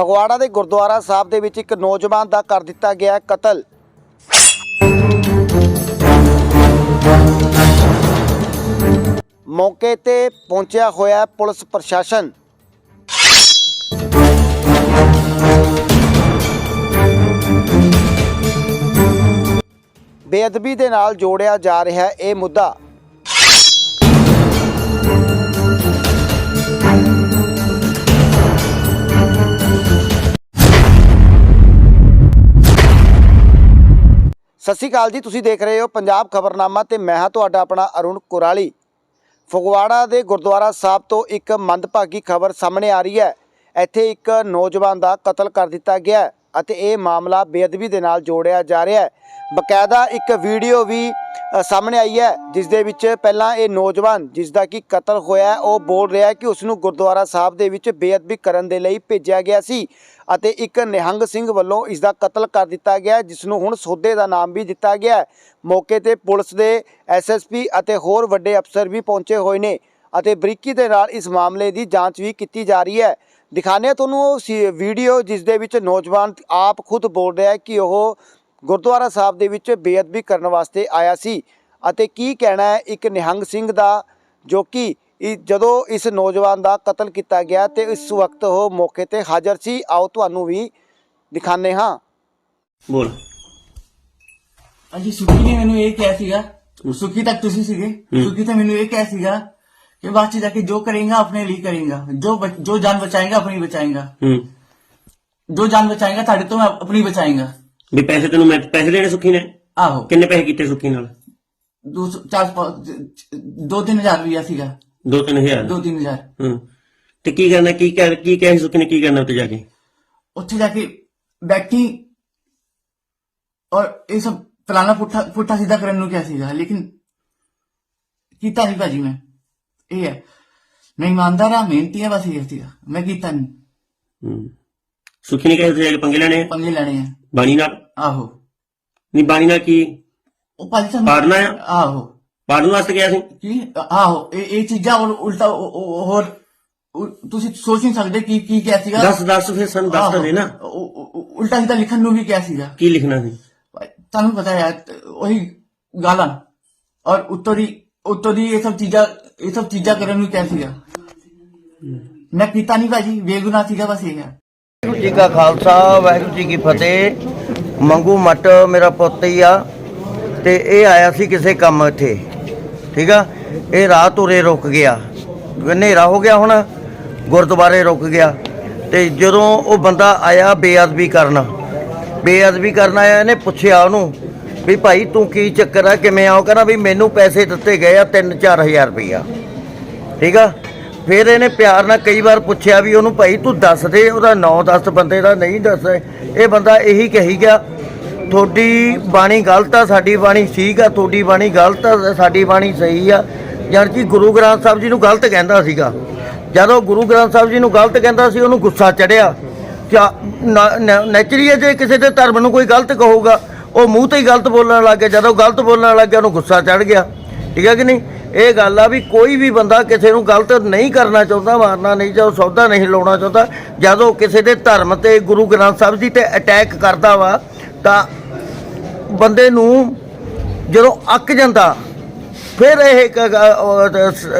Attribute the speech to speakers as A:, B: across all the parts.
A: ਫਗਵਾੜਾ ਦੇ ਗੁਰਦੁਆਰਾ ਸਾਹਿਬ ਦੇ ਵਿੱਚ ਇੱਕ ਨੌਜਵਾਨ ਦਾ ਕਰ ਦਿੱਤਾ ਗਿਆ ਕਤਲ। ਮੌਕੇ ਤੇ ਪਹੁੰਚਿਆ ਹੋਇਆ ਪੁਲਿਸ ਪ੍ਰਸ਼ਾਸਨ। ਬੇਅਦਬੀ ਦੇ ਨਾਲ ਜੋੜਿਆ ਜਾ ਰਿਹਾ ਇਹ ਮੁੱਦਾ। ਸਤਿ ਸ਼੍ਰੀ ਅਕਾਲ ਜੀ, ਤੁਸੀਂ ਦੇਖ ਰਹੇ ਹੋ ਪੰਜਾਬ ਖਬਰਨਾਮਾ ਤੇ ਮੈਂ ਹਾਂ ਤੁਹਾਡਾ ਆਪਣਾ ਅਰੁਣ ਕੁਰਾਲੀ। ਫਗਵਾੜਾ ਦੇ ਗੁਰਦੁਆਰਾ ਸਾਹਿਬ ਤੋਂ ਇੱਕ ਮੰਦਭਾਗੀ ਖਬਰ ਸਾਹਮਣੇ ਆ ਰਹੀ ਹੈ। ਇੱਥੇ ਇੱਕ ਨੌਜਵਾਨ ਦਾ ਕਤਲ ਕਰ ਦਿੱਤਾ ਗਿਆ ਅਤੇ ਇਹ ਮਾਮਲਾ ਬੇਅਦਬੀ ਦੇ ਨਾਲ ਜੋੜਿਆ ਜਾ ਰਿਹਾ ਹੈ। ਬਕਾਇਦਾ ਇੱਕ ਵੀਡੀਓ ਵੀ ਸਾਹਮਣੇ ਆਈ ਹੈ, ਜਿਸ ਦੇ ਵਿੱਚ ਪਹਿਲਾਂ ਇਹ ਨੌਜਵਾਨ ਜਿਸ ਦਾ ਕਿ ਕਤਲ ਹੋਇਆ ਉਹ ਬੋਲ ਰਿਹਾ ਕਿ ਉਸ ਨੂੰ ਗੁਰਦੁਆਰਾ ਸਾਹਿਬ ਦੇ ਵਿੱਚ ਬੇਅਦਬੀ ਕਰਨ ਦੇ ਲਈ ਭੇਜਿਆ ਗਿਆ ਸੀ ਅਤੇ ਇੱਕ ਨਿਹੰਗ ਸਿੰਘ ਵੱਲੋਂ ਇਸ ਦਾ ਕਤਲ ਕਰ ਦਿੱਤਾ ਗਿਆ ਜਿਸ ਨੂੰ ਹੁਣ ਸੋਧੇ ਦਾ ਨਾਮ ਵੀ ਦਿੱਤਾ ਗਿਆ ਮੌਕੇ ਤੇ ਪੁਲਿਸ ਦੇ ਐਸਐਸਪੀ ਅਤੇ ਹੋਰ ਵੱਡੇ ਅਫਸਰ ਵੀ ਪਹੁੰਚੇ ਹੋਏ ਨੇ। ਅਤੇ ਬਰੀਕੀ ਦੇ ਨਾਲ ਇਸ ਮਾਮਲੇ ਦੀ ਜਾਂਚ ਵੀ ਕੀਤੀ ਜਾ ਰਹੀ ਹੈ। ਦਿਖਾਉਂਦੇ ਹਾਂ ਤੁਹਾਨੂੰ ਉਹ ਵੀਡੀਓ ਜਿਸ ਦੇ ਵਿੱਚ ਨੌਜਵਾਨ ਆਪ ਖੁਦ ਬੋਲ ਰਿਹਾ ਹੈ ਕਿ ਉਹ ਗੁਰਦੁਆਰਾ ਸਾਹਿਬ ਦੇ ਵਿੱਚ ਬੇਅਦਬੀ ਕਰਨ ਵਾਸਤੇ ਆਇਆ ਸੀ ਅਤੇ ਕੀ ਕਹਿਣਾ ਹੈ ਇੱਕ ਨਿਹੰਗ ਸਿੰਘ ਦਾ ਜੋ ਕਿ ਜਦੋਂ ਇਸ ਨੌਜਵਾਨ ਦਾ ਕਤਲ ਕੀਤਾ ਗਿਆ ਤੇ ਇਸ ਵਕਤ ਉਹ ਮੌਕੇ ਤੇ ਹਾਜ਼ਰ ਸੀ। ਆਓ ਤੁਹਾਨੂੰ ਵੀ ਦਿਖਾਉਂਦੇ ਹਾਂ।
B: ਬੋਲ।
C: ਹਾਂਜੀ ਸੁਖੀ ਨੇ ਮੈਨੂੰ ਇਹ ਕਿਹਾ ਸੀਗਾ। ਸੁਖੀ ਤੱਕ ਤੁਸੀਂ ਸੀਗੇ? ਸੁਖੀ ਤਾਂ ਮੈਨੂੰ ਇਹ ਕਿਹਾ ਸੀਗਾ ਬਾਅਦ ਚ ਜਾ ਕੇ ਜੋ ਕਰੇਗਾ ਆਪਣੇ ਲਈ ਕਰੇਗਾ। ਜੋ ਬਚ- ਜੋ ਜਾਨ ਬਚਾਏਗਾ ਆਪਣੀ ਬਚਾਏਗਾ।
B: ਹੂੰ।
C: ਜੋ ਜਾਨ ਬਚਾਏਗਾ ਤੁਹਾਡੇ ਤੋਂ ਮੈਂ ਆਪਣੀ ਬਚਾਏਗਾ।
B: ਵੀ ਪੈਸੇ ਤੈਨੂੰ ਮੈਂ ਪੈਸੇ ਦੇਣੇ ਸੁੱਖੀ ਨੇ?
C: ਆਹੋ।
B: ਕਿੰਨੇ ਪੈਸੇ ਕੀਤੇ ਸੁੱਖੀ ਨਾਲ?
C: ਦੋ ਸੌ- ਚਾਰ ਪੰਜ- ਦੋ ਤਿੰਨ ਹਜ਼ਾਰ ਰੁਪਇਆ ਸੀਗਾ।
B: 2-3000
C: ਦੋ ਤਿੰਨ ਹਜ਼ਾਰ।
B: ਹੂੰ। ਤੇ ਕੀ ਕਰਨਾ ਕੀ ਕਰ ਕੀ ਕਹਿ ਸੁੱਖੀ ਨੇ ਕੀ ਕਰਨਾ ਉੱਤੇ ਜਾ ਕੇ?
C: ਉੱਥੇ ਜਾ ਕੇ ਬੈਠੀ ਔਰ ਇਹ ਸਭ ਫਲਾਣਾ ਪੁੱਠਾ ਪੁੱਠਾ ਸਿੱਧਾ ਕਰਨ ਨੂੰ ਕਿਹਾ ਸੀਗਾ ਲੇਕਿਨ ਕੀਤਾ ਨਹੀਂ ਭਾਜੀ ਮੈਂ। ਇਹ ਹੈ। ਮੈਂ ਇਮਾਨਦਾਰ ਆ ਮਿਹਨਤੀ ਆ ਬਸ ਇਹ ਸੀਗਾ ਮੈਂ ਕੀਤਾ ਨਹੀਂ।
B: ਹੂੰ। ਸੁੱਖੀ ਨੇ ਕਹੇ ਕੇ ਪੰਗੇ ਲੈਣੇ ਆ?
C: ਪੰਗੇ ਲੈਣੇ ਆ।
B: ਬਾਣੀ ਨਾਲ?
C: ਆਹੋ।
B: ਨਹੀਂ ਬਾਣੀ ਨਾਲ ਕੀ?
C: ਉਹ ਭਾਜੀ ਸਾਨੂੰ
B: ਪਾੜਨਾ ਆ?
C: ਆਹੋ।
B: ਪਾੜਨ ਵਾਸਤੇ ਗਿਆ ਸੀ?
C: ਕੀ? ਆਹੋ। ਇਹ ਇਹ ਚੀਜ਼ਾਂ ਹੋਰ ਉਲਟਾ ਉਹ- ਉਹ- ਹੋਰ ਉ- ਤੁਸੀਂ ਸੋਚ ਨਹੀਂ ਸਕਦੇ ਕੀ ਕੀ ਕਿਹਾ ਸੀਗਾ?
B: ਦੱਸ ਦੱਸ ਫਿਰ ਸਾਨੂੰ ਦੱਸ ਤਾਂ ਦੇ ਨਾ।
C: ਆਹੋ, ਉ- ਉ- ਉ- ਉਲਟਾ ਸਿੱਧਾ ਲਿਖਣ ਨੂੰ ਵੀ ਕਿਹਾ ਸੀਗਾ।
B: ਕੀ ਲਿਖਣਾ ਸੀ?
C: ਤੁਹਾਨੂੰ ਪਤਾ ਹੈ ਉਹੀ ਗਾਲਾਂ। ਔਰ ਉੱਤੋਂ ਦੀ ਉੱਤੋਂ ਦੀ ਇਹ ਸਭ ਚੀਜ਼ਾਂ ਇਹ ਸਭ ਚੀਜ਼ਾਂ ਕਰਨ ਨੂੰ ਕਿਹਾ ਸੀਗਾ। ਮੈਂ ਕੀਤਾ ਨਹੀਂ ਭਾਜੀ ਬੇਗੁਨਾਹ ਸੀਗਾ ਬਸ ਇਹ। ਹੈ
D: ਵਾਹਿਗੁਰੂ ਜੀ ਕਾ ਖਾਲਸਾ, ਵਾਹਿਗੁਰੂ ਜੀ ਕੀ ਫਤਿਹ। ਮੰਗੂ ਮੱਟ ਮੇਰਾ ਪੁੱਤ ਹੀ ਆ, ਤੇ ਇਹ ਆਇਆ ਸੀ ਕਿਸੇ ਕੰਮ ਇੱਥੇ, ਠੀਕ ਆ? ਇਹ ਰਾਤ ਉਰੇ ਰੁਕ ਗਿਆ। ਹਨੇਰਾ ਹੋ ਗਿਆ ਹੁਣ, ਗੁਰਦੁਆਰੇ ਰੁਕ ਗਿਆ। ਤੇ ਜਦੋਂ ਉਹ ਬੰਦਾ ਆਇਆ ਬੇਅਦਬੀ ਕਰਨ ਬੇਅਦਬੀ ਕਰਨ ਆਇਆ, ਇਹਨੇ ਪੁੱਛਿਆ ਉਹਨੂੰ ਵੀ ਭਾਈ ਤੂੰ ਕੀ ਚੱਕਰ ਆ? ਕਿਵੇਂ ਆਉ ਕਹਿੰਦਾ ਵੀ ਮੈਨੂੰ ਪੈਸੇ ਦਿੱਤੇ ਗਏ ਆ 3-4000 ਰੁਪਈਆ। ਠੀਕ ਆ? ਫਿਰ ਇਹਨੇ ਪਿਆਰ ਨਾਲ ਕਈ ਵਾਰ ਪੁੱਛਿਆ ਵੀ ਉਹਨੂੰ, ਭਾਈ ਤੂੰ ਦੱਸ ਦੇ, ਉਹਦਾ 9-10 ਬੰਦੇ ਦਾ ਨਹੀਂ ਦੱਸ ਇਹ ਬੰਦਾ ਇਹੀ ਕਹੀ ਗਿਆ, ਤੁਹਾਡੀ ਬਾਣੀ ਗਲਤ ਆ, ਸਾਡੀ ਬਾਣੀ ਠੀਕ ਆ, ਤੁਹਾਡੀ ਬਾਣੀ ਗਲਤ ਆ, ਸਾਡੀ ਬਾਣੀ ਸਹੀ ਆ। ਯਾਨੀ ਕਿ ਗੁਰੂ ਗ੍ਰੰਥ ਸਾਹਿਬ ਜੀ ਨੂੰ ਗਲਤ ਕਹਿੰਦਾ ਸੀਗਾ। ਜਦੋਂ ਗੁਰੂ ਗ੍ਰੰਥ ਸਾਹਿਬ ਜੀ ਨੂੰ ਗਲਤ ਕਹਿੰਦਾ ਸੀ, ਉਹਨੂੰ ਗੁੱਸਾ ਚੜਿਆ। ਨੈਚੁਰਲੀ ਜੇ ਕਿਸੇ ਦੇ ਧਰਮ ਨੂੰ ਕੋਈ ਗਲਤ ਕਹੂਗਾ ਉਹ ਮੂੰਹ ਤੇ ਹੀ ਗਲਤ ਬੋਲਣ ਲੱਗ ਗਿਆ ਜਦੋਂ ਗਲਤ ਬੋਲਣ ਲੱਗ ਗਿਆ ਉਹਨੂੰ ਗੁੱਸਾ ਚੜ ਗਿਆ। ਠੀਕ ਹੈ ਕਿ ਨਹੀਂ? ਇਹ ਗੱਲ ਆ ਵੀ ਕੋਈ ਵੀ ਬੰਦਾ ਕਿਸੇ ਨੂੰ ਗਲਤ ਨਹੀਂ ਕਰਨਾ ਚਾਹੁੰਦਾ ਮਾਰਨਾ ਨਹੀਂ ਚਾਹੁੰਦਾ ਸੌਦਾ ਨਹੀਂ ਲਾਉਣਾ ਚਾਹੁੰਦਾ ਜਦੋਂ ਕਿਸੇ ਦੇ ਧਰਮ ਤੇ ਗੁਰੂ ਗ੍ਰੰਥ ਸਾਹਿਬ ਜੀ ਤੇ ਅਟੈਕ ਕਰਦਾ ਵਾ ਤਾਂ ਬੰਦੇ ਨੂੰ ਜਦੋਂ ਅੱਕ ਜਾਂਦਾ ਫਿਰ ਇਹ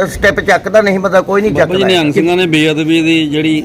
D: ਸਟੈਪ ਚੱਕਦਾ ਨਹੀਂ ਬੰਦਾ ਕੋਈ ਨਹੀਂ
E: ਬਾਬਾ ਜੀ ਨਿਹੰਗ
D: ਚੱਕਦਾ
E: ਸਿੰਘਾਂ ਨੇ ਬੇਅਦਬੀ ਦੀ ਜਿਹੜੀ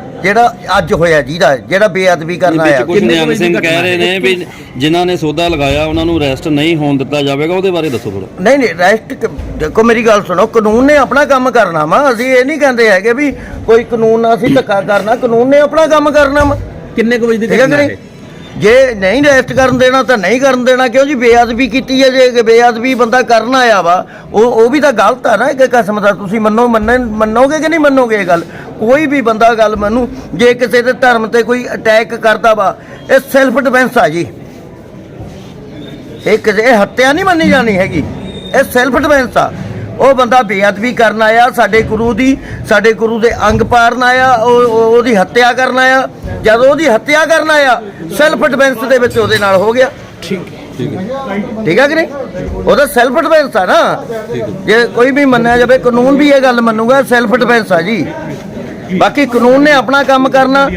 D: ਜਿਹੜਾ ਅੱਜ ਹੋਇਆ ਜਿਹਦਾ ਜਿਹੜਾ ਬੇਅਦਬੀ ਕਰਨ ਆਇਆ।
E: ਕੁਝ ਨਿਹੰਗ ਸਿੰਘ ਕਹਿ ਰਹੇ ਨੇ ਵੀ ਜਿਨ੍ਹਾਂ ਨੇ ਸੌਦਾ ਲਗਾਇਆ ਉਹਨਾਂ ਨੂੰ ਅਰੈਸਟ ਨਹੀਂ ਹੋਣ ਦਿੱਤਾ ਜਾਵੇਗਾ ਉਹਦੇ ਬਾਰੇ ਦੱਸੋ ਥੋੜਾ
D: ਨਹੀਂ ਨਹੀਂ ਰੈਸਟ ਦੇਖੋ ਮੇਰੀ ਗੱਲ ਸੁਣੋ ਕਾਨੂੰਨ ਨੇ ਆਪਣਾ ਕੰਮ ਕਰਨਾ ਵਾ। ਅਸੀਂ ਇਹ ਨਹੀਂ ਕਹਿੰਦੇ ਹੈਗੇ ਵੀ ਕੋਈ ਕਾਨੂੰਨ ਨਾਲ ਅਸੀਂ ਧੱਕਾ ਕਰਨਾ ਕਾਨੂੰਨ ਨੇ ਆਪਣਾ ਕੰਮ ਕਰਨਾ ਵਾ।
E: ਕਿੰਨੇ ਕੁ ਵਜੇ
D: ਠੀਕ ਹੈ ਕਿ ਨਹੀਂ? ਜੇ ਨਹੀਂ ਰੈਸਟ ਕਰਨ ਦੇਣਾ ਤਾਂ ਨਹੀਂ ਕਰਨ ਦੇਣਾ, ਕਿਉਂ ਜੀ? ਬੇਅਦਬੀ ਕੀਤੀ ਹੈ ਜੇ ਬੇਅਦਬੀ ਬੰਦਾ ਕਰਨ ਆਇਆ ਵਾ, ਉਹ ਉਹ ਵੀ ਤਾਂ ਗਲਤ ਆ ਨਾ ਇੱਕ ਕਸਮ ਦਾ, ਤੁਸੀਂ ਮੰਨੋ ਮੰਨਣ ਮੰਨੋਗੇ ਕਿ ਨਹੀਂ ਮੰਨੋਗੇ ਇਹ ਗੱਲ? ਕੋਈ ਵੀ ਬੰਦਾ ਗੱਲ ਮੰਨੂ, ਜੇ ਕਿਸੇ ਦੇ ਧਰਮ ਤੇ ਕੋਈ ਅਟੈਕ ਕਰਦਾ ਵਾ, ਇਹ ਸੈਲਫ ਡਿਫੈਂਸ ਆ ਜੀ। ਇਹ ਕਿਸੇ, ਇਹ ਹੱਤਿਆ ਨਹੀਂ ਮੰਨੀ ਜਾਣੀ ਹੈਗੀ। ਇਹ ਸੈਲਫ ਡਿਫੈਂਸ ਆ। ਉਹ ਬੰਦਾ ਬੇਅਦਬੀ ਕਰਨ ਆਇਆ ਸਾਡੇ ਗੁਰੂ ਦੀ ਸਾਡੇ ਗੁਰੂ ਦੇ ਅੰਗ ਪਾੜਨ ਆਇਆ ਉਹ ਉਹ- ਉਹਦੀ ਹੱਤਿਆ ਕਰਨ ਆਇਆ। ਜਦੋਂ ਉਹਦੀ ਹੱਤਿਆ ਕਰਨ ਆਇਆ ਸੈਲਫ ਡਿਫੈਂਸ ਦੇ ਵਿੱਚ ਉਹਦੇ ਨਾਲ ਹੋ ਗਿਆ।
E: ਠੀਕ
D: ਠੀਕ ਹੈ। ਕਿ ਨਹੀਂ? ਉਹਦਾ ਸੈਲਫ ਡਿਫੈਂਸ ਆ ਨਾ। ਜੇ ਕੋਈ ਵੀ ਮੰਨਿਆ ਜਾਵੇ ਕਾਨੂੰਨ ਵੀ ਇਹ ਗੱਲ ਮੰਨੂਗਾ ਸੈਲਫ ਡਿਫੈਂਸ ਆ ਜੀ। ਬਾਕੀ ਕਾਨੂੰਨ ਨੇ ਆਪਣਾ ਕੰਮ ਕਰਨਾ।